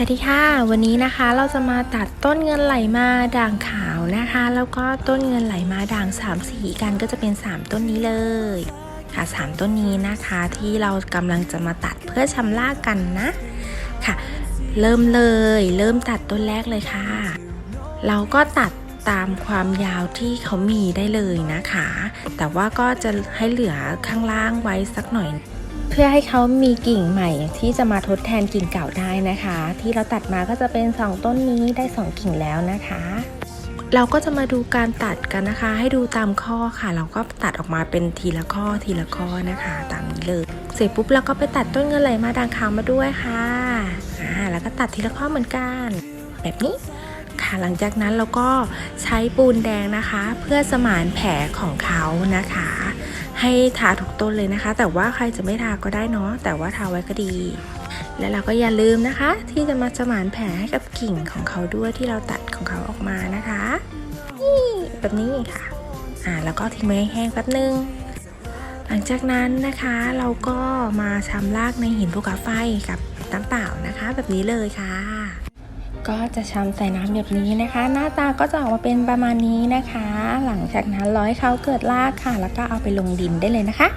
สวัสดีค่ะ วันนี้นะคะเราจะมาตัดต้นเงินไหลมาด่างขาวนะคะ แล้วก็ต้นเงินไหลมาด่างสามสีกันก็จะเป็น 3 ต้นนี้เลยค่ะสามต้นนี้นะคะที่เรากำลังจะมาตัดเพื่อชำระกันนะค่ะ เริ่มเลย เริ่มตัดต้นแรกเลยค่ะ เราก็ตัดตามความยาวที่เขามีได้เลยนะคะ แต่ว่าก็จะให้เหลือข้างล่างไว้สักหน่อย เพื่อให้เขามีกิ่งใหม่ที่จะมาทดแทนกิ่งเก่าได้นะคะ ที่เราตัดมาก็จะเป็น 2 ต้นนี้ได้ 2 กิ่งแล้วนะคะ เราก็จะมาดูการตัดกันนะคะ ให้ดูตามข้อค่ะ เราก็ตัดออกมาเป็นทีละข้อทีละข้อนะคะ ตามนี้เลยเสร็จปุ๊บเราก็ไปตัดต้นเงินไหลมาด่างขาวมาด้วยค่ะอ่าแล้วก็ตัดทีละข้อเหมือนกัน แบบนี้ค่ะหลังจากนั้นเราก็ใช้ปูนแดงนะคะ เพื่อสมานแผลของเขานะคะ ให้ทาทุกต้นเลยนะคะ แต่ว่าใครจะไม่ทาก็ได้เนาะแต่ว่าทาไว้ก็ดี และเราก็อย่าลืมนะคะ ที่จะมาสมานแผลให้กับกิ่งของเขาด้วยที่เราตัดของเขาออกมานะคะนี่แบบนี้ค่ะอ่าแล้วก็ทิ้งไว้แห้งแป๊บนึงหลังจากนั้นนะคะเราก็มาชำรากในหินภูเขาไฟกับน้ำเปล่านะคะ แบบนี้เลยค่ะ ก็จะชำใส่น้ำแบบนี้นะคะ หน้าตาก็จะออกมาเป็นประมาณนี้นะคะ หลังจากนั้นร้อยเขาเกิดรากค่ะ แล้วก็เอาไปลงดินได้เลยนะคะ